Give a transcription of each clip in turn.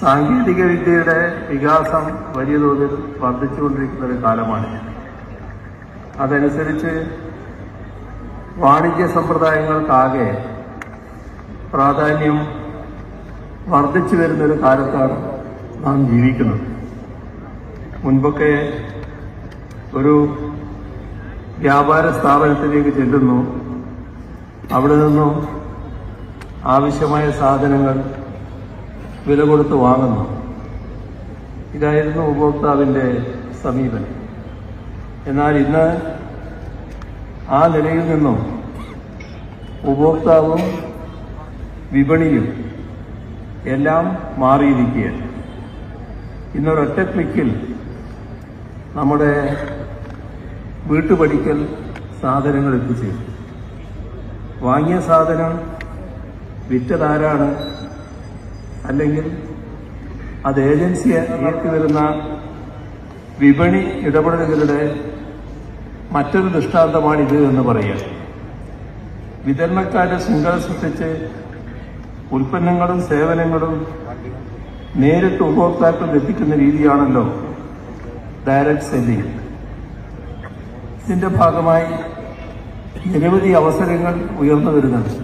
സാങ്കേതിക വിദ്യയുടെ വികാസം വലിയ തോതിൽ വർദ്ധിച്ചുകൊണ്ടിരിക്കുന്ന ഒരു കാലമാണ്. അതനുസരിച്ച് വാണിജ്യ സമ്പ്രദായങ്ങൾക്കാകെ പ്രാധാന്യം വർദ്ധിച്ചു വരുന്നൊരു കാലത്താണ് നാം ജീവിക്കുന്നത്. മുൻപൊക്കെ ഒരു വ്യാപാര സ്ഥാപനത്തിലേക്ക് ചെല്ലുന്നു. അവിടെ നിന്നും ആവശ്യമായ സാധനങ്ങൾ വില കൊടുത്ത് വാങ്ങുന്നു. ഇതായിരുന്നു ഉപഭോക്താവിന്റെ സമീപനം. എന്നാൽ ഇന്ന് ആ നിലയിൽ നിന്നും ഉപഭോക്താവും വിപണിയും എല്ലാം മാറിയിരിക്കുകയാണ്. ഇന്നൊരൊറ്റ ക്ലിക്കിൽ നമ്മുടെ വീട്ടുപടിക്കൽ സാധനങ്ങൾ എത്തിച്ചേരും. വാങ്ങിയ സാധനം വിറ്റതാരാണ്? അല്ലെങ്കിൽ അത് ഏജൻസിയെ ഇയക്കി വരുന്ന വിപണി ഇടപെടലുകളുടെ മറ്റൊരു ദൃഷ്ടാന്തമാണിത് എന്ന് പറയുക. വിതരണക്കാരുടെ ശൃംഖല സൃഷ്ടിച്ച് ഉൽപ്പന്നങ്ങളും സേവനങ്ങളും നേരിട്ട് ഉപഭോക്താക്കളിൽ എത്തിക്കുന്ന രീതിയാണല്ലോ ഡയറക്ട് സെല്ലിംഗ് ഇതിന്റെ ഭാഗമായി നിരവധി അവസരങ്ങൾ ഉയർന്നു വരുന്നുണ്ട്.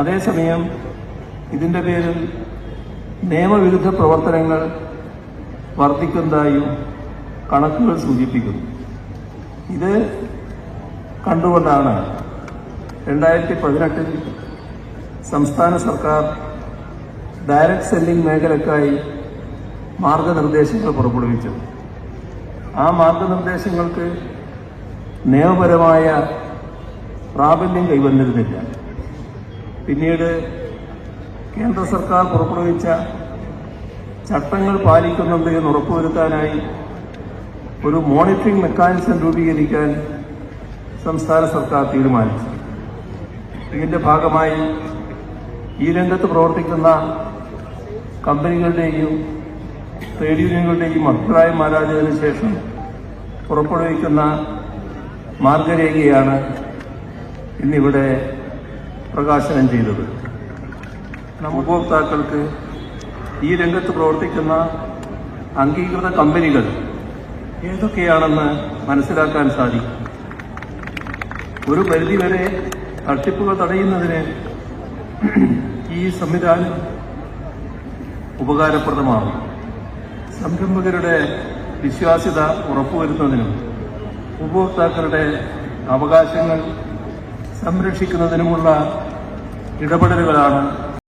അതേസമയം ഇതിന്റെ പേരിൽ നിയമവിരുദ്ധ പ്രവർത്തനങ്ങൾ വർദ്ധിക്കുന്നതായും കണക്കുകൾ സൂചിപ്പിക്കുന്നു. ഇത് കണ്ടുകൊണ്ടാണ് രണ്ടായിരത്തി പതിനെട്ടിൽ സംസ്ഥാന സർക്കാർ ഡയറക്ട് സെല്ലിംഗ് മേഖലക്കായി മാർഗനിർദ്ദേശങ്ങൾ പുറപ്പെടുവിച്ചത്. ആ മാർഗനിർദ്ദേശങ്ങൾക്ക് നിയമപരമായ പ്രാബല്യം കൈവന്നിരുന്നില്ല. പിന്നീട് കേന്ദ്ര സർക്കാർ പുറപ്പെടുവിച്ച ചട്ടങ്ങൾ പാലിക്കുന്നുണ്ട് എന്ന് ഉറപ്പുവരുത്താനായി ഒരു മോണിറ്ററിംഗ് മെക്കാനിസം രൂപീകരിക്കാൻ സംസ്ഥാന സർക്കാർ തീരുമാനിച്ചു. ഇതിന്റെ ഭാഗമായി ഈ രംഗത്ത് പ്രവർത്തിക്കുന്ന കമ്പനികളുടെയും ട്രേഡ് യൂണിയനുകളുടെയും അഭിപ്രായം ആരാധിച്ചതിന് ശേഷം പുറപ്പെടുവിക്കുന്ന മാർഗരേഖയാണ് ഇന്നിവിടെ പ്രകാശനം ചെയ്തത്. ഉപഭോക്താക്കൾക്ക് ഈ രംഗത്ത് പ്രവർത്തിക്കുന്ന അംഗീകൃത കമ്പനികൾ ഏതൊക്കെയാണെന്ന് മനസ്സിലാക്കാൻ സാധിക്കും. ഒരു പരിധിവരെ തട്ടിപ്പുകൾ തടയുന്നതിന് ഈ സംവിധാനം ഉപകാരപ്രദമാകും സംരംഭകരുടെ വിശ്വാസ്യത ഉറപ്പുവരുത്തുന്നതിനും ഉപഭോക്താക്കളുടെ അവകാശങ്ങൾ സംരക്ഷിക്കുന്നതിനുമുള്ള ഇടപെടലുകളാണ്